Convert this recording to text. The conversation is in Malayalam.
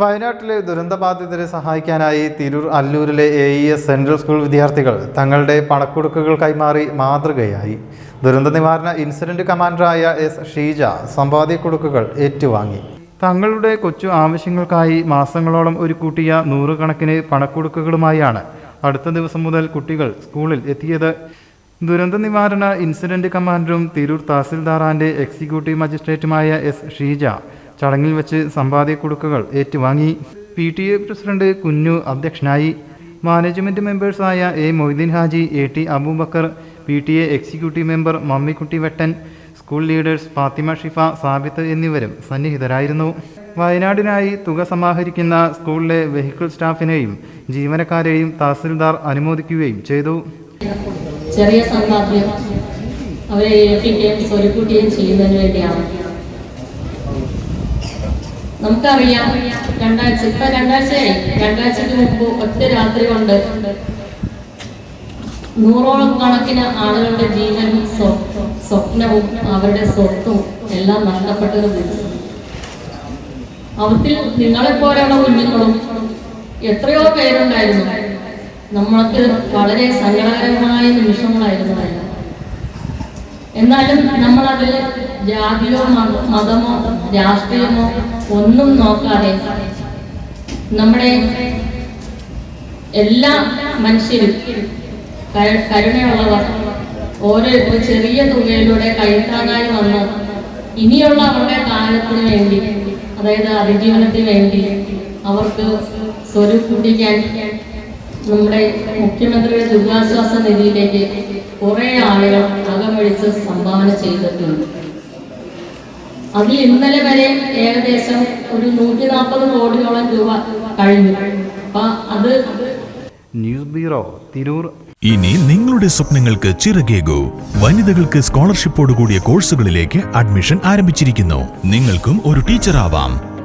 വയനാട്ടിലെ ദുരന്തബാധിതരെ സഹായിക്കാനായി Tirur അല്ലൂരിലെ A E S central school വിദ്യാർത്ഥികൾ തങ്ങളുടെ പണക്കൊടുക്കുകൾ കൈമാറി മാതൃകയായി. ദുരന്ത നിവാരണ ഇൻസിഡന്റ് കമാൻഡറായ എസ് ഷീജ സമ്പാദ്യ കൊടുക്കുകൾ ഏറ്റുവാങ്ങി. തങ്ങളുടെ കൊച്ചു ആവശ്യങ്ങൾക്കായി മാസങ്ങളോളം ഒരു കൂട്ടിയ നൂറുകണക്കിന് പണക്കൊടുക്കുകളുമായാണ് അടുത്ത ദിവസം മുതൽ കുട്ടികൾ സ്കൂളിൽ എത്തിയത്. ദുരന്ത നിവാരണ ഇൻസിഡന്റ് കമാൻഡറും തിരൂർ തഹസിൽദാറാന്റെ എക്സിക്യൂട്ടീവ് മജിസ്ട്രേറ്റുമായ എസ് ഷീജ ചടങ്ങിൽ വെച്ച് സമ്പാദ്യ കൊടുക്കുകൾ ഏറ്റുവാങ്ങി. P T A president Kunju അധ്യക്ഷനായി. Management മെമ്പേഴ്സായ A Moideen Haji A T Aboobacker P T A executive member Mammikutty Vettan school leaders Fathima Shifa Sabith എന്നിവരും സന്നിഹിതരായിരുന്നു. വയനാടിനായി തുക സമാഹരിക്കുന്ന സ്കൂളിലെ വെഹിക്കിൾ സ്റ്റാഫിനെയും ജീവനക്കാരെയും തഹസിൽദാർ അനുമോദിക്കുകയും ചെയ്തു. ചെറിയ സമ്പാദ്യം അവരെ ഏൽപ്പിക്കുകയും സ്വരുക്കൂട്ടുകയും ചെയ്യുന്നതിന് വേണ്ടിയാണ്. നമുക്കറിയാം രണ്ടാഴ്ച ഇപ്പൊ രണ്ടാഴ്ചയായി. രണ്ടാഴ്ചക്ക് മുമ്പ് ഒറ്റ രാത്രി കൊണ്ട് നൂറോളം കണക്കിന് ആളുകളുടെ ജീവനും സ്വപ്നവും അവരുടെ സ്വത്തും എല്ലാം നഷ്ടപ്പെട്ടത് അവത്തിൽ നിങ്ങളെപ്പോലെയുള്ള കുഞ്ഞുങ്ങളും എത്രയോ പേരുണ്ടായിരുന്നു. നമ്മൾക്ക് വളരെ സങ്കടകരമായ നിമിഷങ്ങളായിരുന്നു അതെല്ലാം എന്നാലും നമ്മൾ അതിൽ ജാതിയോ മതമോ രാഷ്ട്രീയമോ ഒന്നും നോക്കാതെ നമ്മുടെ എല്ലാ മനുഷ്യരും കരുണയുള്ളവർ ഓരോ ഒരു ചെറിയ തുകയിലൂടെ കൈത്താങ്ങായി വന്ന് ഇനിയുള്ള അവരുടെ കാലത്തിന് വേണ്ടി അതായത് അതിജീവനത്തിന് വേണ്ടി അവർക്ക് സ്വരൂപിക്കാൻ നമ്മുടെ മുഖ്യമന്ത്രിയുടെ ദുരിതാശ്വാസ നിധിയിലേക്ക് കുറെ ആളുകൾ അകമഴിച്ച് സംഭാവന ചെയ്തിട്ടുണ്ട്. അതിൽ ഇന്നലെ വരെ ഏകദേശം ഒരു നൂറ്റി നാൽപ്പത് കോടിയോളം രൂപ കഴിഞ്ഞു. അപ്പൊ അത് ന്യൂസ് ബ്യൂറോ തിരൂർ. ഇനി നിങ്ങളുടെ സ്വപ്നങ്ങൾക്ക് ചിറകേകൂ. വനിതകൾക്ക് സ്കോളർഷിപ്പോട് കൂടിയ കോഴ്സുകളിലേക്ക് അഡ്മിഷൻ ആരംഭിച്ചിരിക്കുന്നു. നിങ്ങൾക്കും ഒരു ടീച്ചർ ആവാം